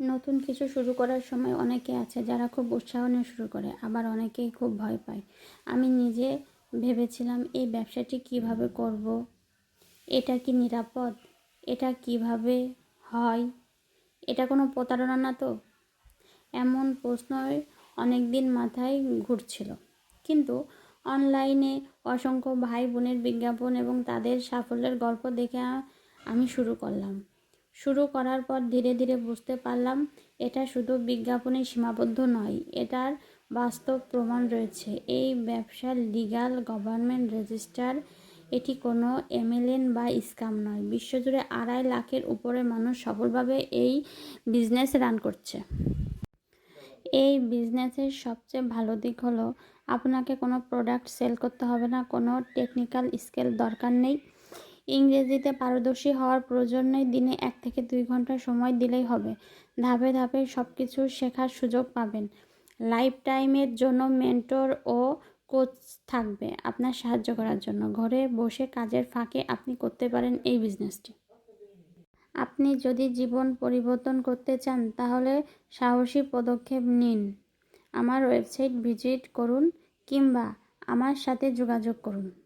নতুন কিছু শুরু করার সময় অনেকে আছে যারা খুব উৎসাহ নিয়ে শুরু করে, আবার অনেকেই খুব ভয় পায়। আমি নিজে ভেবেছিলাম, এই ব্যবসাটি কীভাবে করব? এটা কি নিরাপদ? এটা কীভাবে হয়? এটা কোনো প্রতারণা না তো? এমন প্রশ্নই অনেক দিন মাথায় ঘুরছিল। কিন্তু অনলাইনে অসংখ্য ভাই বোনের বিজ্ঞাপন এবং তাদের সাফল্যের গল্প দেখে আমি শুরু করলাম। শুরু করার পর ধীরে ধীরে বুঝতে পারলাম, এটা শুধু বিজ্ঞাপনে সীমাবদ্ধ নয়, এটার বাস্তব প্রমাণ রয়েছে। এই ব্যবসার লিগ্যাল গভর্নমেন্ট রেজিস্টার, এটি কোনো এমএলএন বা স্কাম নয়। বিশ্বজুড়ে আড়াই লাখের উপরে মানুষ সফলভাবে এই বিজনেস রান করছে। এই বিজনেসের সবচেয়ে ভালো দিক হলো, আপনাকে কোনো প্রোডাক্ট সেল করতে হবে না, কোনো টেকনিক্যাল স্কেল দরকার নেই। ইংরেজিতে পারদর্শী হওয়ার প্রয়োজন নেই দিনে এক থেকে দুই ঘণ্টা সময় দিলেই হবে। ধাপে ধাপে সব কিছু শেখার সুযোগ পাবেন। লাইফ টাইমের জন্য মেন্টর ও কোচ থাকবে আপনার সাহায্য করার জন্য। ঘরে বসে কাজের ফাঁকে আপনি করতে পারেন এই বিজনেসটি। আপনি যদি জীবন পরিবর্তন করতে চান, তাহলে সাহসী পদক্ষেপ নিন। আমার ওয়েবসাইট ভিজিট করুন কিংবা আমার সাথে যোগাযোগ করুন।